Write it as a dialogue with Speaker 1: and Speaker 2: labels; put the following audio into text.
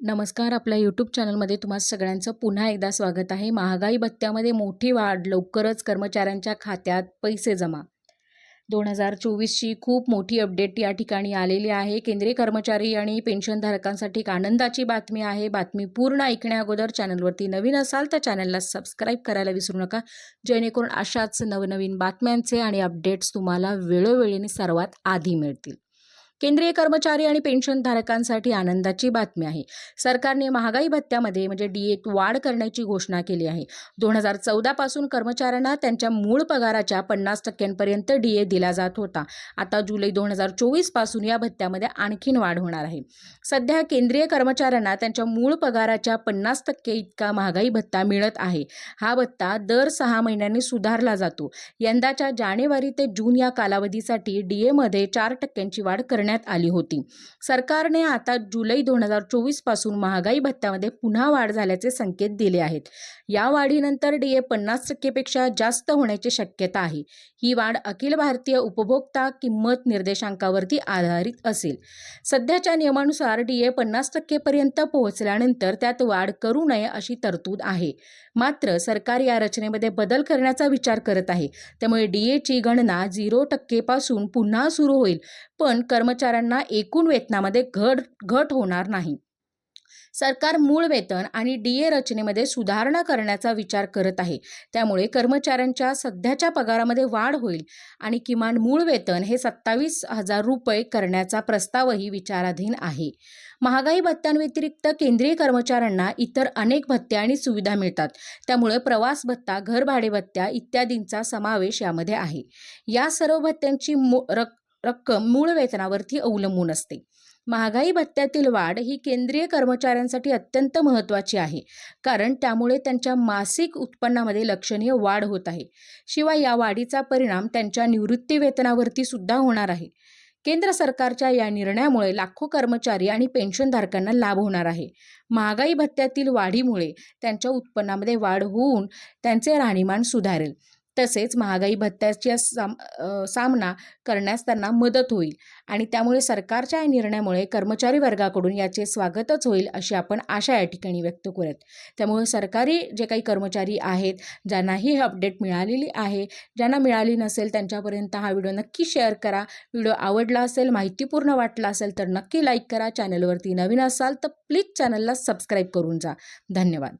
Speaker 1: नमस्कार आपल्या यूट्यूब चॅनलमध्ये तुम्हा सगळ्यांचं पुन्हा एकदा स्वागत आहे. महागाई भत्त्यामध्ये मोठी वाढ लवकरच कर्मचाऱ्यांच्या खात्यात पैसे जमा. दोन हजार चोवीसची खूप मोठी अपडेट या ठिकाणी आलेली आहे. केंद्रीय कर्मचारी आणि पेन्शनधारकांसाठी एक आनंदाची बातमी आहे. बातमी पूर्ण ऐकण्या अगोदर चॅनलवरती नवीन असाल तर चॅनलला सबस्क्राईब करायला विसरू नका. जेणेकरून अशाच नवनवीन बातम्यांचे आणि अपडेट्स तुम्हाला वेळोवेळीने सर्वात आधी मिळतील. केंद्रीय कर्मचारी आणि पेन्शनधारकांसाठी आनंदाची बातमी आहे. सरकारने महागाई भत्त्यामध्ये म्हणजे डी एत वाढ करण्याची घोषणा केली आहे. दोन हजार चौदापासून कर्मचाऱ्यांना त्यांच्या मूळ पगाराच्या पन्नास टक्क्यांपर्यंत डी ए दिला जात होता. आता जुलै दोन हजार चोवीसपासून या भत्त्यामध्ये आणखीन वाढ होणार आहे. सध्या केंद्रीय कर्मचाऱ्यांना त्यांच्या मूळ पगाराच्या पन्नास टक्के इतका महागाई भत्ता मिळत आहे. हा भत्ता दर सहा महिन्यांनी सुधारला जातो. यंदाच्या जानेवारी ते जून या कालावधीसाठी डी एमध्ये चार टक्क्यांची वाढ करण्यात आली होती. सरकारने आता जुलै दोन हजार चोवीसपासून महागाई भत्त्यामध्ये पुन्हा वाढ झाल्याचे संकेत दिले आहेत. या वाढीनंतर डी ए पन्नास टक्केपेक्षा जास्त होण्याची शक्यता आहे. ही वाढ अखिल भारतीय उपभोक्ता किंमत निर्देशांकावरती आधारित असेल. सध्याच्या नियमानुसार डी ए पन्नास टक्केपर्यंत पोहोचल्यानंतर त्यात वाढ करू नये अशी तरतूद आहे. मात्र सरकार या रचनेमध्ये बदल करण्याचा विचार करत आहे. त्यामुळे डी एची गणना झिरो टक्केपासून पुन्हा सुरू होईल. पण कर्मचाऱ्यांना एकूण वेतनामध्ये घट घट होणार नाही. सरकार मूळ वेतन आणि डी ए रचनेमध्ये सुधारणा करण्याचा विचार करत आहे. त्यामुळे कर्मचाऱ्यांच्या सध्याच्या पगारामध्ये वाढ होईल आणि किमान मूळ वेतन हे सत्तावीस हजार रुपये करण्याचा प्रस्तावही विचाराधीन आहे. महागाई भत्त्यांव्यतिरिक्त केंद्रीय कर्मचाऱ्यांना इतर अनेक भत्ते आणि सुविधा मिळतात. त्यामुळे प्रवास भत्ता घरभाडे भत्त्या इत्यादींचा समावेश यामध्ये आहे. या सर्व भत्त्यांची मू रक रक्कम मूळ वेतनावरती अवलंबून असते. महागाई भत्त्यातील वाढ ही केंद्रीय कर्मचाऱ्यांसाठी अत्यंत महत्त्वाची आहे कारण त्यामुळे त्यांच्या मासिक उत्पन्नामध्ये लक्षणीय वाढ होत आहे. शिवाय या वाढीचा परिणाम त्यांच्या निवृत्ती वेतनावरती सुद्धा होणार आहे. केंद्र सरकारच्या या निर्णयामुळे लाखो कर्मचारी आणि पेन्शनधारकांना लाभ होणार आहे. महागाई भत्त्यातील वाढीमुळे त्यांच्या उत्पन्नामध्ये वाढ होऊन त्यांचे राहणीमान सुधारेल. तसेच महागाई भत्त्याच्या साम सामना करण्यास त्यांना मदत होईल आणि त्यामुळे सरकारच्या या निर्णयामुळे कर्मचारी वर्गाकडून याचे स्वागतच होईल अशी आपण आशा या ठिकाणी व्यक्त करूयात त्यामुळे सरकारी जे काही कर्मचारी आहेत ज्यांनाही हे अपडेट मिळालेली आहे ज्यांना मिळाली नसेल त्यांच्यापर्यंत हा व्हिडिओ नक्की शेअर करा. व्हिडिओ आवडला असेल माहितीपूर्ण वाटला असेल तर नक्की लाईक करा. चॅनलवरती नवीन असाल तर प्लीज चॅनलला सबस्क्राईब करून जा. धन्यवाद.